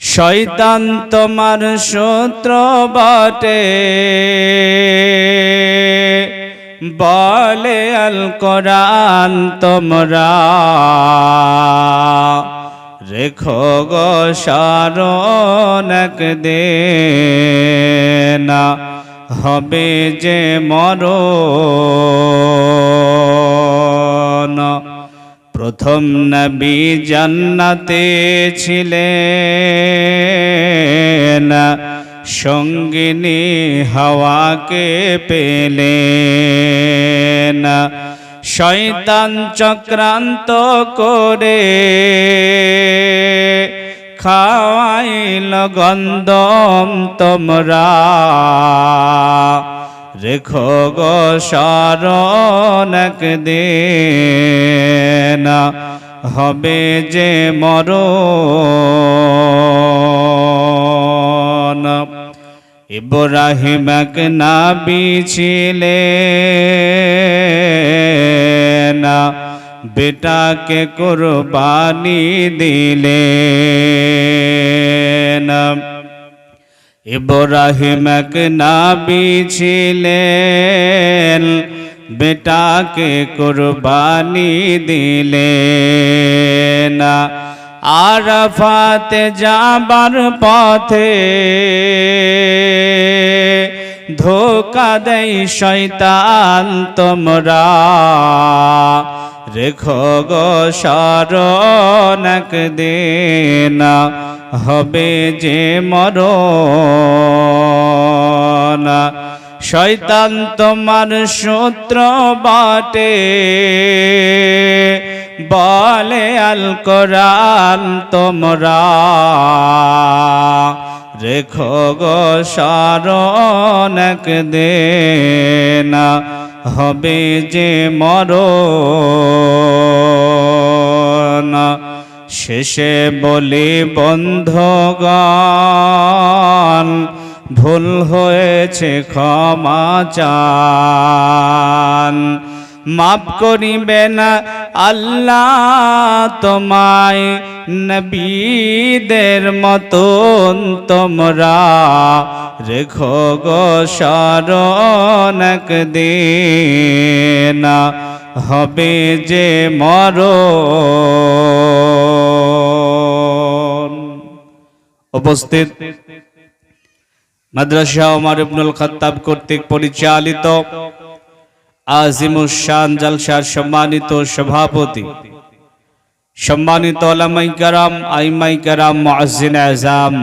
শয়তান তোমার সূত্র বটে। বলে আল কোরআন তোমরা রেখো গো সারণ না হবে যে মরণ প্রথম নবী জান্নাতে ছিলেন। সঙ্গিনী হাওয়াকে পেলেন। শয়তান চক্রান্ত করে খাওয়াইল গন্ধম তোমরা। রেখো গো শরণক দিন হবে যে মরণ। ইব্রাহিম এক নাবি ছিলেন। বেটাকে কোরবানি দিলেন। ইব্রাহিম এক নাবি ছিলেন, বেটাকে কোরবানি দিলেন। আরাফাতে যাবার পথে ধোকা দেই শয়তান তোমরা। রেখো গো শরণক দিন হবে যে মরণ। শয়তান তোমার সূত্র বাটে। বলে আল কোরআন তোমরা রেখো গো শরণক দেনা হবে যে মরণ। শেষে বলি বন্ধগণ ভুল হয়েছে, ক্ষমা চান। মাফ করিবে না আল্লাহ তোমায়, নবীদের মতন তোমরা। রেখো গো শরণক দিনা হবে যে মরণ উপস্থিত। মাদ্রাসা ওমর ইবনুল খাত্তাব কর্তৃক পরিচালিত আজিমুস শান জলসার সম্মানিত সভাপতি। সম্মানিত ওলামাই কারাম আইমাই কারাম মুআজ্জিন আজাম